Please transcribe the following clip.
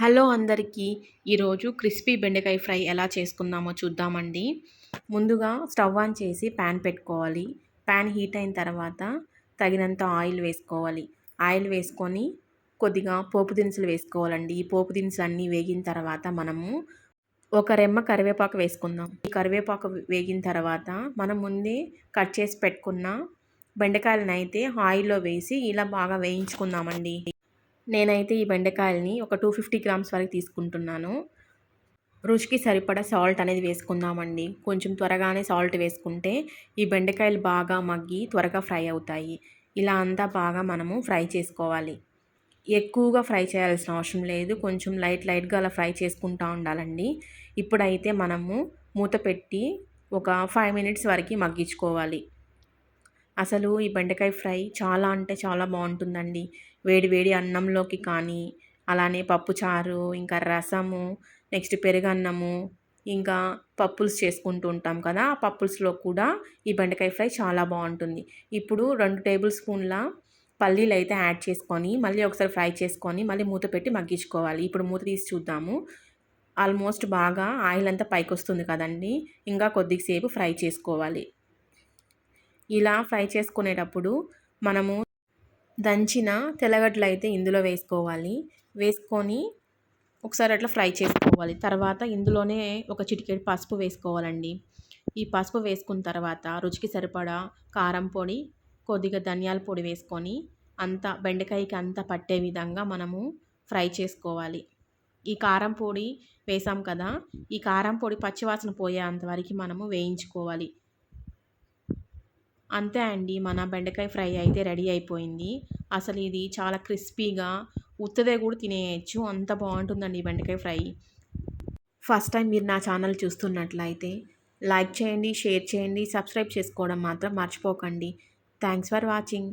Hello అందరికీ. ఈరోజు crispy బెండకాయ ఫ్రై ఎలా చేసుకుందామో చూద్దామండి. ముందుగా స్టవ్ ఆన్ చేసి ప్యాన్ పెట్టుకోవాలి. ప్యాన్ హీట్ అయిన తర్వాత తగినంత ఆయిల్ వేసుకోవాలి. ఆయిల్ వేసుకొని కొద్దిగా పోపు దినుసులు వేసుకోవాలండి. ఈ పోపు దినుసులు అన్నీ వేగిన తర్వాత మనము ఒక రెమ్మ కరివేపాకు వేసుకుందాం. ఈ కరివేపాకు వేగిన తర్వాత మనం ముందే కట్ చేసి పెట్టుకున్న బెండకాయలను అయితే ఆయిల్లో వేసి ఇలా బాగా వేయించుకుందామండి. నేనైతే ఈ బెండకాయల్ని ఒక టూ ఫిఫ్టీ గ్రామ్స్ వరకు తీసుకుంటున్నాను. రుచికి సరిపడా సాల్ట్ అనేది వేసుకుందామండి. కొంచెం త్వరగానే సాల్ట్ వేసుకుంటే ఈ బెండకాయలు బాగా మగ్గి త్వరగా ఫ్రై అవుతాయి. ఇలా అంతా బాగా మనము ఫ్రై చేసుకోవాలి. ఎక్కువగా ఫ్రై చేయాల్సిన అవసరం లేదు. కొంచెం లైట్ లైట్గా అలా ఫ్రై చేసుకుంటూ ఉండాలండి. ఇప్పుడైతే మనము మూత పెట్టి ఒక ఫైవ్ మినిట్స్ వరకు మగ్గించుకోవాలి. అసలు ఈ బెండకాయ ఫ్రై చాలా అంటే చాలా బాగుంటుందండి. వేడి వేడి అన్నంలోకి కానీ అలానే పప్పుచారు ఇంకా రసము నెక్స్ట్ పెరుగన్నము ఇంకా పప్పులు చేసుకుంటూ ఉంటాం కదా ఆ పప్పుల్స్లో కూడా ఈ బెండకాయ ఫ్రై చాలా బాగుంటుంది. ఇప్పుడు రెండు టేబుల్ స్పూన్ల పల్లీలు అయితే యాడ్ చేసుకొని మళ్ళీ ఒకసారి ఫ్రై చేసుకొని మళ్ళీ మూత పెట్టి మగ్గించుకోవాలి. ఇప్పుడు మూత తీసి చూద్దాము. ఆల్మోస్ట్ బాగా ఆయిల్ అంతా పైకి వస్తుంది కదండి. ఇంకా కొద్దిసేపు ఫ్రై చేసుకోవాలి. ఇలా ఫ్రై చేసుకునేటప్పుడు మనము దంచిన తెల్లగడ్డలు అయితే ఇందులో వేసుకోవాలి. వేసుకొని ఒకసారి అట్లా ఫ్రై చేసుకోవాలి. తర్వాత ఇందులోనే ఒక చిటికెడు పసుపు వేసుకోవాలండి. ఈ పసుపు వేసుకున్న తర్వాత రుచికి సరిపడా కారం పొడి కొద్దిగా ధనియాల పొడి వేసుకొని అంత బెండకాయకి అంత పట్టే విధంగా మనము ఫ్రై చేసుకోవాలి. ఈ కారం పొడి వేసాం కదా ఈ కారం పొడి పచ్చివాసన పోయేంతవరకు మనము వేయించుకోవాలి. అంతే అండి. మన బెండకాయ ఫ్రై అయితే రెడీ అయిపోయింది. అసలు ఇది చాలా క్రిస్పీగా ఉత్తదే కూడా తినేయచ్చు. అంత బాగుంటుందండి బెండకాయ ఫ్రై. ఫస్ట్ టైం మీరు నా ఛానల్ చూస్తున్నట్లయితే లైక్ చేయండి షేర్ చేయండి సబ్స్క్రైబ్ చేసుకోవడం మాత్రం మర్చిపోకండి. Thanks for watching.